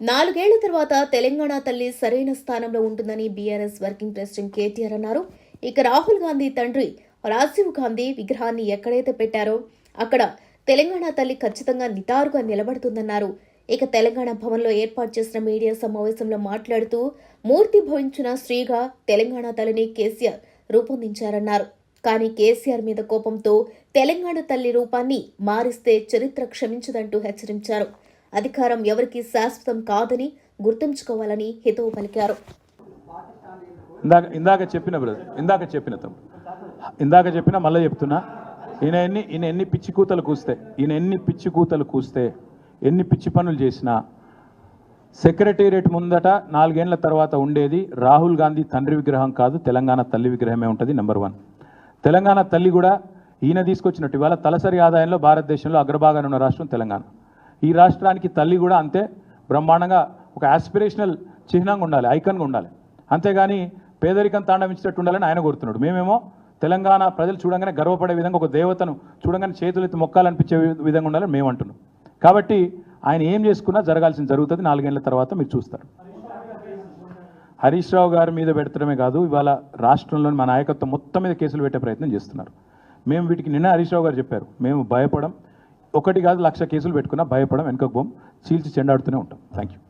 నాలుగేళ్ళ తర్వాత తెలంగాణ తల్లి సరైన స్థానంలో ఉంటుందని బీఆర్ఎస్ వర్కింగ్ ప్రెసిడెంట్ కేటీఆర్ అన్నారు. ఇక రాహుల్ గాంధీ తండ్రి రాజీవ్ గాంధీ విగ్రహాన్ని ఎక్కడైతే పెట్టారో అక్కడ తెలంగాణ తల్లి ఖచ్చితంగా నిటారుగా నిలబడుతుందన్నారు. ఇక తెలంగాణ భవన్లో ఏర్పాటు చేసిన మీడియా సమావేశంలో మాట్లాడుతూ మూర్తి భవించిన స్త్రీగా తెలంగాణ తల్లిని కేసీఆర్ రూపొందించారన్నారు. కానీ కేసీఆర్ మీద కోపంతో తెలంగాణ తల్లి రూపాన్ని మారిస్తే చరిత్ర క్షమించదంటూ హెచ్చరించారు. అధికారం ఎవరికీ శాశ్వతం కాదని గుర్తుంచుకోవాలని హితవు పలికారు. ఇందాక ఇందాక చెప్పిన బ్రదర్ ఇందాక చెప్పిన తమ్ముడు. ఇందాక చెప్పిన మళ్ళీ చెప్తున్నా. ఈయన ఎన్ని ఈయన ఎన్ని పిచ్చి కూతలు కూస్తే ఈయన ఎన్ని పిచ్చి కూతలు కూస్తే ఎన్ని పిచ్చి పనులు చేసినా సెక్రటేరియట్ ముందట నాలుగేళ్ళ తర్వాత ఉండేది రాహుల్ గాంధీ తండ్రి విగ్రహం కాదు తెలంగాణ తల్లి విగ్రహమే ఉంటుంది నెంబర్ వన్ తెలంగాణ తల్లి కూడా ఈయన తీసుకొచ్చినట్టు ఇవాళ తలసరి ఆదాయంలో భారతదేశంలో అగ్రభాగాన్ని ఉన్న రాష్ట్రం తెలంగాణ. ఈ రాష్ట్రానికి తల్లి కూడా అంతే బ్రహ్మాండంగా ఒక ఆస్పిరేషనల్ చిహ్నంగా ఉండాలి ఐకన్గా ఉండాలి. అంతేగాని పేదరికం తాండవించినట్టు ఉండాలని ఆయన కోరుతున్నాడు. మేమేమో తెలంగాణ ప్రజలు చూడంగానే గర్వపడే విధంగా ఒక దేవతను చూడంగానే చేతులెత్తి మొక్కాలనిపించే విధంగా ఉండాలని మేము అంటున్నాం. కాబట్టి ఆయన ఏం చేసుకున్నా జరగాల్సింది జరుగుతుంది. నాలుగేళ్ళ తర్వాత మీరు చూస్తారు. హరీష్ రావు గారి మీద పెడతడమే కాదు ఇవాళ రాష్ట్రంలోని మా నాయకత్వం మొత్తం మీద కేసులు పెట్టే ప్రయత్నం చేస్తున్నారు. మేము వీటికి నిన్న హరీష్ రావు గారు చెప్పారు. మేము భయపడం ఒకటి కాదు లక్ష కేసులు పెట్టుకున్నా భయపడం వెనుకకు పోం చీల్చి చెండాడుతూనే ఉంటాం. Thank you